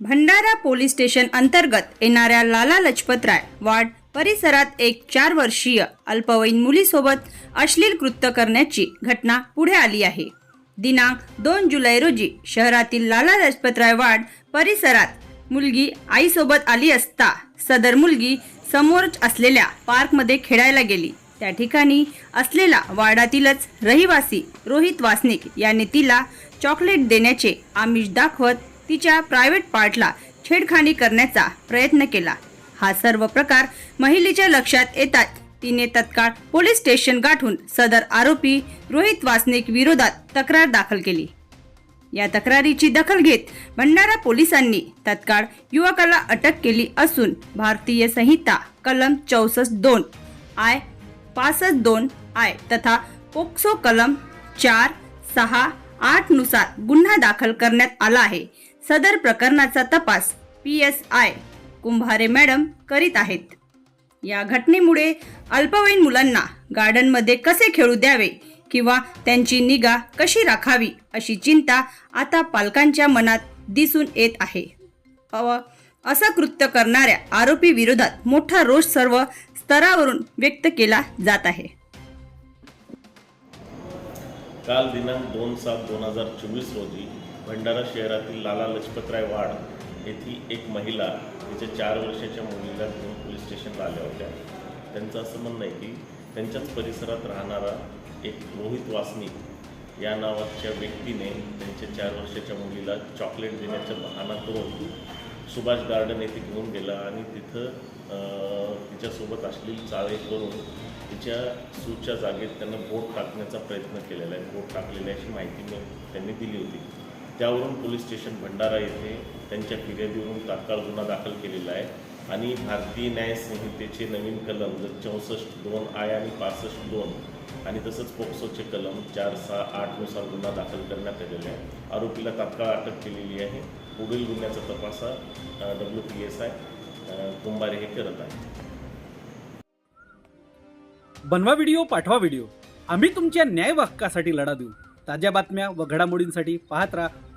Bhandara police station अंतर्गत येणाऱ्या लाला Lajpat Rai ward परिसरात एक चार वर्षीय अल्पवयीन मुलीसोबत अश्लील कृत्य करण्याची घटना पुढे आली आहे. दिनांक दोन जुलै रोजी शहरातील लाला लजपतराय वार्ड परिसरात मुलगी आईसोबत आली असता सदर मुलगी समोर असलेल्या पार्कमध्ये खेळायला गेली. त्या ठिकाणी असलेला वाडातीलच रहिवासी रोहित वासनिक याने तिला चॉकलेट देण्याचे आमिष दाखवत तिच्या प्रायव्हेट पार्टला छेडखानी करण्याचा प्रयत्न केला. हा सर्व प्रकार महिलेच्या लक्षात येतात. तिने तत्काळ पोलीस स्टेशन गाठून सदर आरोपी रोहित वासनिक विरोधात तक्रार दाखल केली. या तक्रारीची दखल घेत भंडारा पोलिसांनी तत्काळ युवकाला अटक केली असून भारतीय संहिता कलम चौसष्ट दोन आय पासष्ट दोन आय तथा पोक्सो कलम चार सहा आठनुसार गुन्हा दाखल करण्यात आला आहे. सदर प्रकरणाचा तपास P S I Kumbhare madam करीत आहेत. या घटनेमुळे अल्पवयीन मुलांना गार्डनमध्ये कसे खेळू द्यावे किंवा त्यांची निगा कशी राखावी अशी चिंता आता पालकांच्या मनात दिसून येत आहे. अव असं कृत्य करणाऱ्या आरोपी विरोधात मोठा रोष सर्व स्तरावरून व्यक्त केला जात आहे. काल दिनांक दोन सात दोन हजार चोवीस रोजी भंडारा शहरातील लाला लजपतराय वाड येथील एक महिला तिच्या चार वर्षाच्या मुलीला घेऊन पोलीस स्टेशनला आल्या होत्या. त्यांचं असं म्हणणं आहे की त्यांच्याच परिसरात राहणारा एक रोहित वासनी या नावाच्या व्यक्तीने त्यांच्या चार वर्षाच्या मुलीला चॉकलेट देण्याचा बहाणा करून सुभाष गार्डन येथे घेऊन गेला आणि तिथं तिच्यासोबत असलेली चाळे करून तिच्या सूच्या जागेत त्यांना बोट टाकण्याचा प्रयत्न केलेला आहे. बोट टाकलेली अशी माहिती मी त्यांनी दिली होती. त्यावरून पोलीस स्टेशन भंडारा येथे त्यांच्या फिर्यादीवरून तात्काळ गुन्हा दाखल केलेला आहे. आणि भारतीय न्याय संहितेचे नवीन कलम जर चौसष्ट दोन आय आणि पासष्ट दोन आणि तसंच पोक्सोचे कलम चार सहा आठनुसार गुन्हा दाखल करण्यात आलेला आहे आरोपीला तात्काळ अटक केलेली आहे. पुढील गुन्ह्याचा तपास W P S I Kumbhare हे करत आहे बनवा व्हिडिओ पाठवा व्हिडिओ. आम्ही तुमच्या न्याय हक्कासाठी लढा देऊ. ताज्या बातम्या व घडामोडींसाठी पाहत राहा